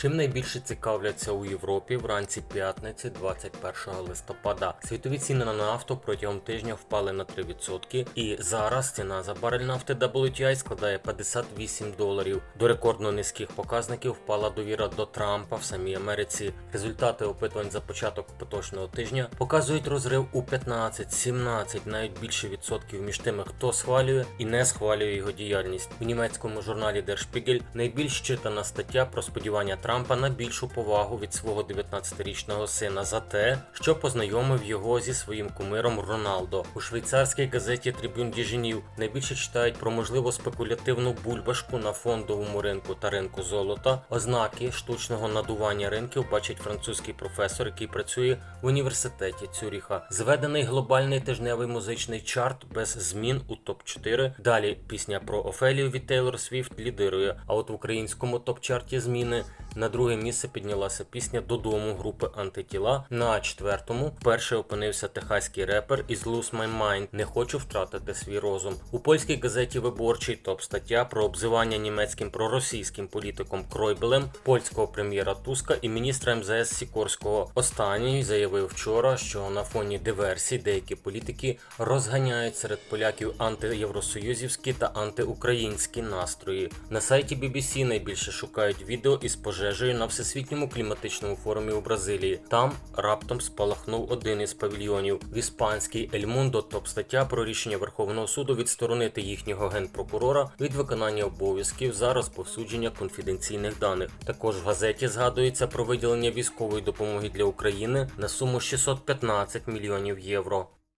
Чим найбільше цікавляться у Європі вранці п'ятниці 21 листопада. Світові ціни на нафту протягом тижня впали на 3%, і зараз ціна за барель нафти WTI складає 58 доларів. До рекордно низьких показників впала довіра до Трампа в самій Америці. Результати опитувань за початок поточного тижня показують розрив у 15-17, навіть більше відсотків між тими, хто схвалює і не схвалює його діяльність. У німецькому журналі Der Spiegel найбільш читана стаття про сподівання Трампа на більшу повагу від свого 19-річного сина за те, що познайомив його зі своїм кумиром Роналдо. У швейцарській газеті Трибюн Діженів найбільше читають про можливо спекулятивну бульбашку на фондовому ринку та ринку золота. Ознаки штучного надування ринків бачить французький професор, який працює в університеті Цюріха. Зведений глобальний тижневий музичний чарт без змін у топ 4 Далі пісня про Офелію від Тейлор Свіфт лідирує. А от в українському топ-чарті зміни на друге місце піднялася пісня Додому групи Антитіла. На четвертому вперше опинився техаський репер із Lose My Mind Не хочу втратити свій розум. У польській газеті Виборчий топ стаття про обзивання німецьким проросійським політиком Кройбелем, польського прем'єра Туска і міністра МЗС Сікорського. Останній заявив вчора, що на фоні диверсій деякі політики розганяють серед поляків антиєвросоюзівські та антиукраїнські настрої. На сайті BBC найбільше шукають відео із пожежею на всесвітньому кліматичному форумі у Бразилії. Там раптом спалахнув один із павільйонів. В іспанській Ель Мундо топ стаття про рішення Верховного суду відсторонити їхнього генпрокурора від виконання обов'язків за розповсюдження конфіденційних даних. Також в газеті згадується про виділення військової допомоги для України на суму 615 мільйонів євро.